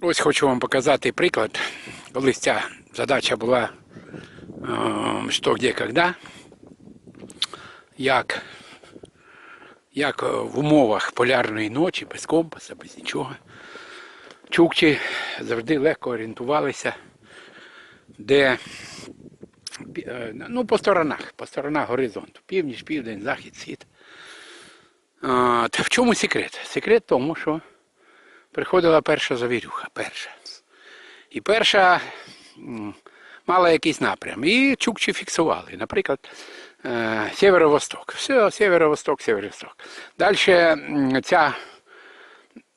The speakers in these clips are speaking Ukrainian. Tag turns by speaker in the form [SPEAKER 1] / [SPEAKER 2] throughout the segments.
[SPEAKER 1] Ось хочу вам показати приклад. Колись ця задача була ем, що, де, коли. Як, як е, в умовах полярної ночі, без компаса, без нічого. Чукчі завжди легко орієнтувалися, де е, ну, по сторонах, по сторонах горизонту. Північ, південь, захід, схід. Та в чому секрет? Секрет в тому, що приходила перша завірюха, перша. І перша мала якийсь напрям. І чукчі фіксували. Наприклад, е, сєверо-восток. Все, сєверо-восток, сєверо-восток. Далі ця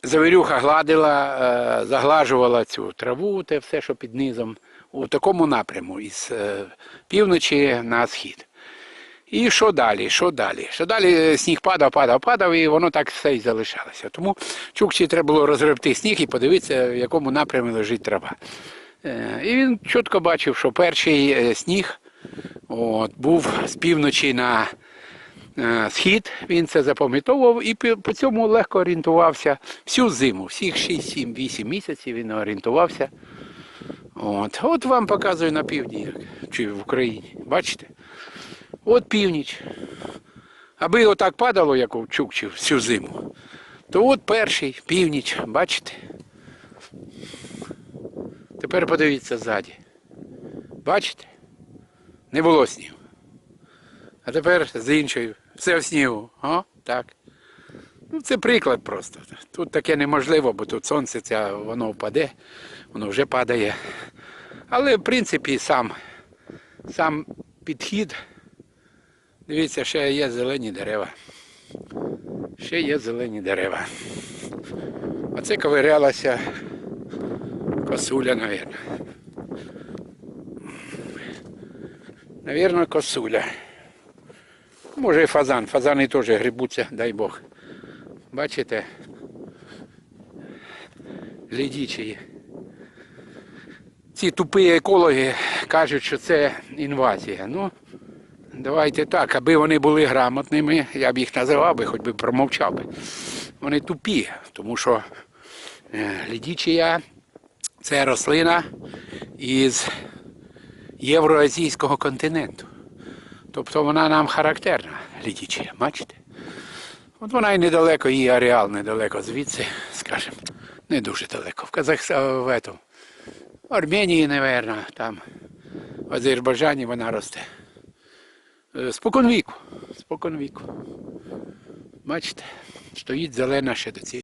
[SPEAKER 1] завірюха гладила, е, заглажувала цю траву, те все, що під низом, у такому напряму, із е, півночі на схід. І що далі? Що далі? Що далі сніг падав, падав, падав, і воно так все і залишалося. Тому Чукчі треба було розгребти сніг і подивитися, в якому напрямі лежить трава. Е, І він чітко бачив, що перший е, сніг от, був з півночі на е, схід, він це запам'ятовував і по- по цьому легко орієнтувався всю зиму, всіх 6, 7, 8 місяців він орієнтувався. От, от вам показую на півдні, чи в Україні. Бачите? От північ. Аби отак падало, як у Чукчі всю зиму, то от перший північ, бачите? Тепер подивіться ззаді. Бачите? Не було снігу. А тепер з іншою. Все в снігу. О, так. Ну, це приклад просто. Тут таке неможливо, бо тут сонце ця, воно впаде, воно вже падає. Але в принципі сам, сам підхід. Дивіться, ще є зелені дерева. Ще є зелені дерева. А це ковирялася косуля, мабуть. Навірно, косуля. Може і фазан. Фазани теж грибуться, дай Бог. Бачите? Лідічі. Ці тупі екологи кажуть, що це інвазія. Ну, давайте так, аби вони були грамотними, я б їх називав би, хоч би промовчав би. Вони тупі, тому що е, лідічія це рослина із євроазійського континенту. Тобто вона нам характерна, лідічія, бачите? От вона і недалеко, її ареал недалеко звідси, скажімо, не дуже далеко. В Казахстані, в Арменії, мабуть, там, в Азербайджані вона росте. Е, спокон віку. Бачите, стоїть зелена ще до цієї.